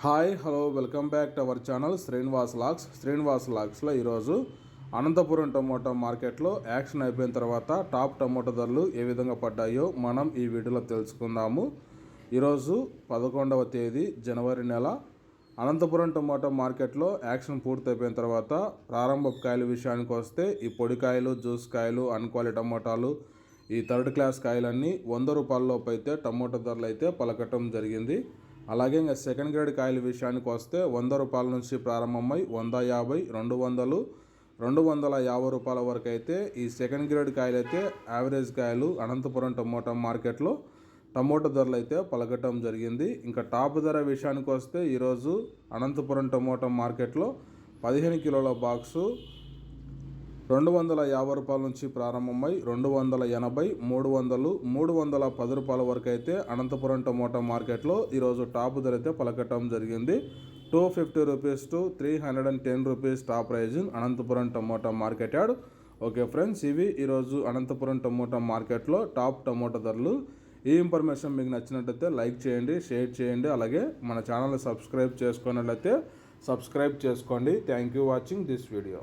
Hi hello welcome back to our channel Srinivas lakhs. Srinivas లాక్స్లో ఈరోజు Anantapuram tomato మార్కెట్లో యాక్షన్ అయిపోయిన తర్వాత టాప్ టమోటా ధరలు ఏ విధంగా పడ్డాయో మనం ఈ వీడియోలో తెలుసుకుందాము. ఈరోజు పదకొండవ తేదీ జనవరి నెల. అనంతపురం టమోటా మార్కెట్లో యాక్షన్ పూర్తయిపోయిన తర్వాత ప్రారంభ కాయల విషయానికి వస్తే ఈ పొడికాయలు జ్యూస్ కాయలు అన్క్వాలిటీ టమోటాలు ఈ థర్డ్ క్లాస్ కాయలన్నీ వంద రూపాయల లోపు అయితే టమోటా ధరలు అయితే పలకటం జరిగింది. అలాగే ఇంకా సెకండ్ గ్రేడ్ కాయల విషయానికి వస్తే వంద రూపాయల నుంచి ప్రారంభమై వంద యాభై రెండు వందలు రెండు వందల యాభై రూపాయల వరకు అయితే ఈ సెకండ్ గ్రేడ్ కాయలు అయితే యావరేజ్ కాయలు అనంతపురం టమోటా మార్కెట్లో టమోటా ధరలు అయితే పలకటం జరిగింది. ఇంకా టాప్ ధర విషయానికి వస్తే ఈరోజు అనంతపురం టమోటా మార్కెట్లో పదిహేను కిలోల బాక్సు రెండు వందల యాభై రూపాయల నుంచి ప్రారంభమై రెండు వందల ఎనభై మూడు వందలు మూడు వందల పది రూపాయల వరకు అయితే అనంతపురం టమోటా మార్కెట్లో ఈరోజు టాప్ ధర అయితే పలకటం జరిగింది. Two fifty rupees to three hundred and ten rupees top price in Anantapuram tomato market yard okay friends ఇవి ఈరోజు అనంతపురం టమోటా మార్కెట్లో టాప్ టమోటా ధరలు. ఈ ఇన్ఫర్మేషన్ మీకు నచ్చినట్లయితే లైక్ చేయండి షేర్ చేయండి. అలాగే మన ఛానల్ సబ్స్క్రైబ్ చేసుకున్నట్లయితే సబ్స్క్రైబ్ చేసుకోండి. Thank you watching this video.